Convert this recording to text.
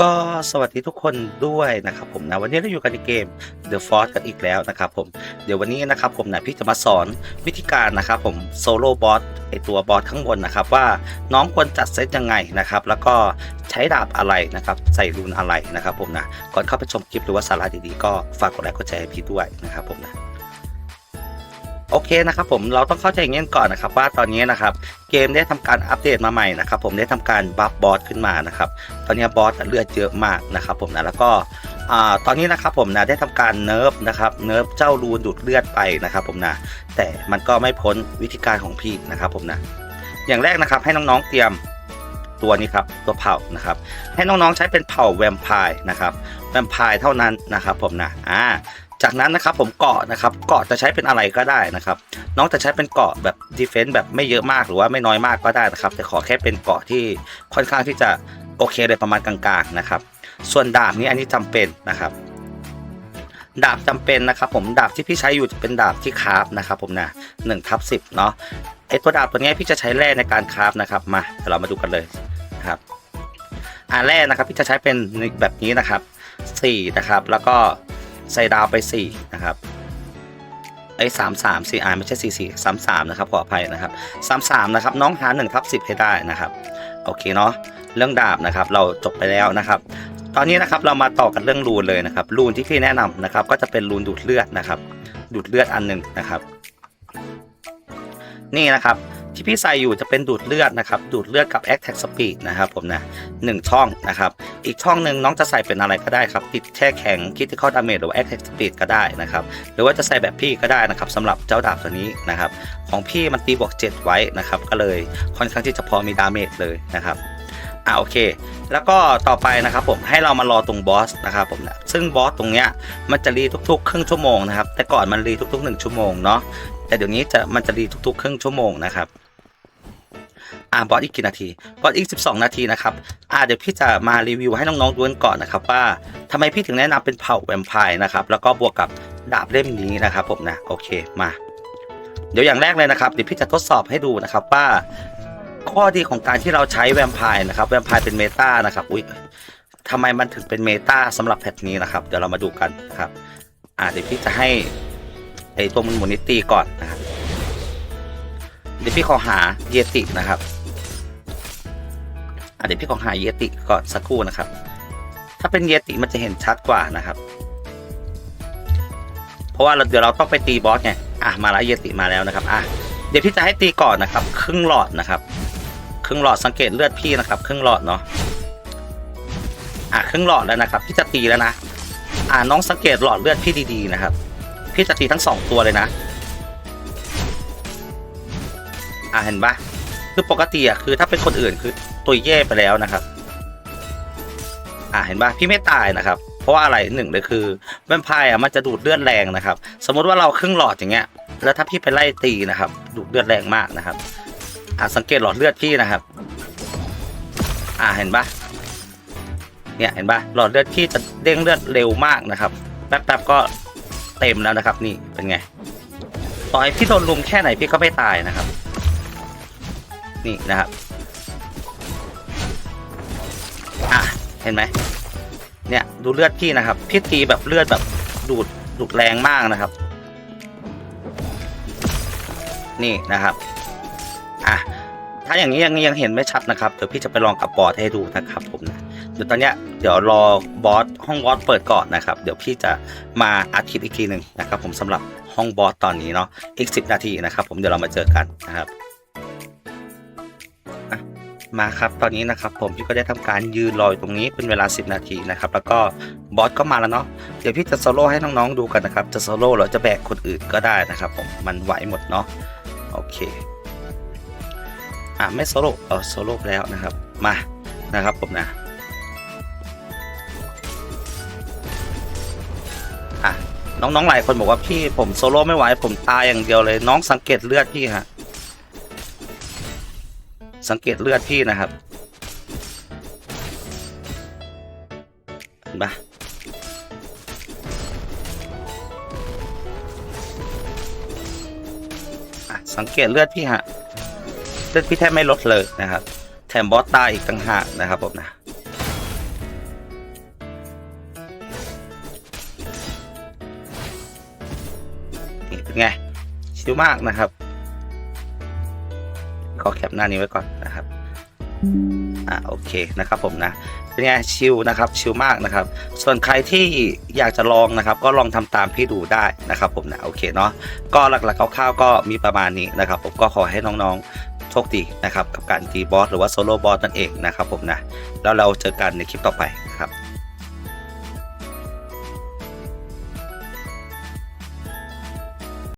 ก็สวัสดีทุกคนด้วยนะครับผมนะวันนี้เราอยู่กันในเกม The Force กันอีกแล้วนะครับผมเดี๋ยววันนี้นะครับผมนะพี่จะมาสอนวิธีการนะครับผมโซโล่บอสไอตัวบอสข้างบนนะครับว่าน้องควรจัดเซตยังไงนะครับแล้วก็ใช้ดาบอะไรนะครับใส่รูนอะไรนะครับผมนะก่อนเข้าไปชมคลิปหรือว่าสาระดีๆก็ฝากกดไลค์กดแชร์ให้พี่ด้วยนะครับผมนะ โอเคนะครับผมเราต้องเข้าใจอย่างนี้ก่อนนะครับว่าตอนนี้นะครับเกมได้ทำการอัปเดตมาใหม่นะครับผมได้ทำการบัฟบอสขึ้นมานะครับตอนนี้บอสเลือดเยอะมากนะครับผมนะแล้วก็ตอนนี้นะครับผมนะได้ทำการเนิร์ฟนะครับเนิร์ฟเจ้ารูนดูดเลือดไปนะครับผมนะแต่มันก็ไม่พ้นวิธีการของพี่นะครับผมนะอย่างแรกนะครับให้น้องๆเตรียมตัวนี้ครับตัวเผ่านะครับให้น้องๆใช้เป็นเผ่าแวมไพร์นะครับแวมไพร์เท่านั้นนะครับผมนะอ่า จากนั้นนะครับผมเกาะนะครับเกาะจะใช้เป็นอะไรก็ได้นะครับ น้องจะใช้เป็นเกาะแบบดีเฟนซ์แบบไม่เยอะมากหรือว่าไม่น้อยมากก็ได้นะครับ แต่ขอแค่เป็นเกาะที่ค่อนข้างที่จะโอเคเลยประมาณกลางๆนะครับ ส่วนดาบนี้อันนี้จำเป็นนะครับ ดาบจำเป็นนะครับ ผมดาบที่พี่ใช้อยู่จะเป็นดาบที่คราฟนะครับ ผมนะหนึ่งทับสิบเนาะไอตัวดาบตัวนี้พี่จะใช้แร่ในการคราฟนะครับมาเดี๋ยวเรามาดูกันเลยนะครับอ่าแร่นะครับพี่จะใช้เป็นแบบนี้นะครับสี่นะครับแล้วก็ ใส่ดาวไปสี่นะครับไอ้สามสามสี่อ่าไม่ใช่สี่สี่สามสามนะครับขออภัยนะครับสามสามนะครับน้องหาหนึ่งทับสิบให้ได้นะครับ โอเคเนาะเรื่องดาบนะครับ เราจบไปแล้วนะครับ ตอนนี้นะครับเรามาต่อกันเรื่องรูนเลยนะครับ รูนที่พี่แนะนำนะครับ ก็จะเป็นรูนดูดเลือดนะครับ ดูดเลือดอันหนึ่งนะครับ นี่นะครับ ที่พี่ใส่อยู่จะเป็นดูดเลือดนะครับ ดูดเลือดกับ Attack Speed นะครับผมนะหนึ่งช่องนะครับ อีกช่องหนึ่งน้องจะใส่เป็นอะไรก็ได้ครับ ติดแช่แข็ง Critical Damage หรือว่า Attack Speed ก็ได้นะครับ หรือว่าจะใส่แบบพี่ก็ได้นะครับสำหรับเจ้าดาบตัวนี้นะครับ ของพี่มันตีบวก 7 ไว้นะครับ ก็เลยค่อนข้างที่จะพอมีดาเมจเลยนะครับอ่าโอเค แล้วก็ต่อไปนะครับผมให้เรามารอตรงบอสนะครับผมนะซึ่งบอสตรงเนี้ยมันจะรีทุกๆ ครึ่งชั่วโมงนะครับ แต่ก่อนมันรีทุกๆ 1 ชั่วโมงเนาะแต่เดี๋ยวนี้จะมันจะรีทุกๆ ครึ่งชั่วโมงนะครับ อ่าบอสอีกกี่นาทีบอสอีก 12 นาทีนะครับอ่าเดี๋ยวพี่จะมารีวิวให้น้องๆดูกันก่อนนะครับว่าทำไมพี่ถึงแนะนำเป็นเผ่าแวมไพร์นะครับแล้วก็บวกกับดาบเล่มนี้นะครับผมนะโอเคมา เดี๋ยวอย่างแรกเลยนะครับเดี๋ยวพี่จะทดสอบให้ดูนะครับว่า ข้อดีของการที่เราใช้แวมไพร์นะครับแวมไพร์เป็นเมตานะครับอุ้ยทำไมมันถึงเป็นเมตาสำหรับแพทนี้นะครับเดี๋ยวเรามาดูกันนะครับอ่าเดี๋ยวพี่จะให้ไอตัวมันมุนิตีก่อนนะครับเดี๋ยวพี่ขอหาเยตินะครับ เดี๋ยวพี่ขอหาเยติก่อนสักครู่นะครับ ถ้าเป็นเยติมันจะเห็นชัดกว่านะครับ เพราะว่าเราเดี๋ยวเราต้องไปตีบอสไงอะมาแล้วเยติมาแล้วนะครับอะเดี๋ยวพี่จะให้ตีก่อนนะครับ ครึ่งหลอดนะครับ ครึ่งหลอดสังเกตเลือดพี่นะครับ ครึ่งหลอดเนาะอะครึ่งหลอดแล้วนะครับ พี่จะตีแล้วนะ อ่าน้องสังเกตหลอดเลือดพี่ดีๆนะครับ พี่จะตีทั้งสองตัวเลยนะ อ่าเห็นปะ คือปกติอะคือถ้าเป็นคนอื่นคือตัวแย่ไปแล้วนะครับ อ่าเห็นปะพี่ไม่ตายนะครับ เพราะว่าอะไรหนึ่งเลยคือแวมไพร์อะมันจะดูดเลือดแรงนะครับ สมมติว่าเราครึ่งหลอดอย่างเงี้ย แล้วถ้าพี่ไปไล่ตีนะครับ ดูดเลือดแรงมากนะครับ อ่าสังเกตหลอดเลือดพี่นะครับ อ่าเห็นปะเนี่ยเห็นปะหลอดเลือดพี่จะเด้งเลือดเร็วมากนะครับแป๊บๆก็เต็มแล้วนะครับ นี่เป็นไงต่อให้พี่โดนลุมแค่ไหนพี่ก็ไม่ตายนะครับ นี่นะครับอะเห็นไหมเนี่ยดูเลือดพี่นะครับพี่ตีแบบเลือดแบบดูดดูดแรงมากนะครับ นี่นะครับอะถ้าอย่างนี้ยังยังเห็นไม่ชัดนะครับเดี๋ยวพี่จะไปลองกับบอสให้ดูนะครับผมนะเดี๋ยวตอนเนี้ยเดี๋ยวรอบอสห้องบอสเปิดก่อนนะครับ เดี๋ยวพี่จะมาอัดคลิปอีกทีหนึ่งนะครับ ผมสำหรับห้องบอสตอนนี้เนาะอีก 10 นาทีนะครับ ผมเดี๋ยวเรามาเจอกันนะครับ มาครับตอนนี้นะครับผมพี่ก็ได้ทำการยืนรออยู่ตรงนี้เป็นเวลา 10 นาทีนะครับแล้วก็บอสก็มาแล้วเนาะเดี๋ยวพี่จะโซโล่ให้น้องๆดูกันนะครับจะโซโล่หรือจะแบกคนอื่นก็ได้นะครับผมมันไหวหมดเนาะโอเคอะไม่โซโล่เออโซโล่แล้วนะครับมานะครับผมนะอะน้องๆหลายคนบอกว่าพี่ผมโซโล่ไม่ไหวผมตายอย่างเดียวเลย น้องสังเกตเลือดพี่ฮะ สังเกตเลือดพี่นะครับมาสังเกตเลือดพี่ฮะ เลือดพี่แทบไม่ลดเลยนะครับ แถมบอสตายอีกต่างหากนะครับผมนะเป็นไง ชิวมากนะครับ ขอแคปหน้านี้ไว้ก่อนนะครับอ่าโอเคนะครับผมนะเป็นไงชิลนะครับชิลมากนะครับ ส่วนใครที่อยากจะลองนะครับ ก็ลองทำตามพี่ดูได้นะครับ ผมนะโอเคเนาะก็หลักๆคร่าวๆก็มีประมาณนี้นะครับ ผมก็ขอให้น้องๆโชคดีนะครับ กับการตีบอสหรือว่าโซโล่บอสนั่นเองนะครับ ผมนะแล้วเราเจอกันในคลิปต่อไปนะครับ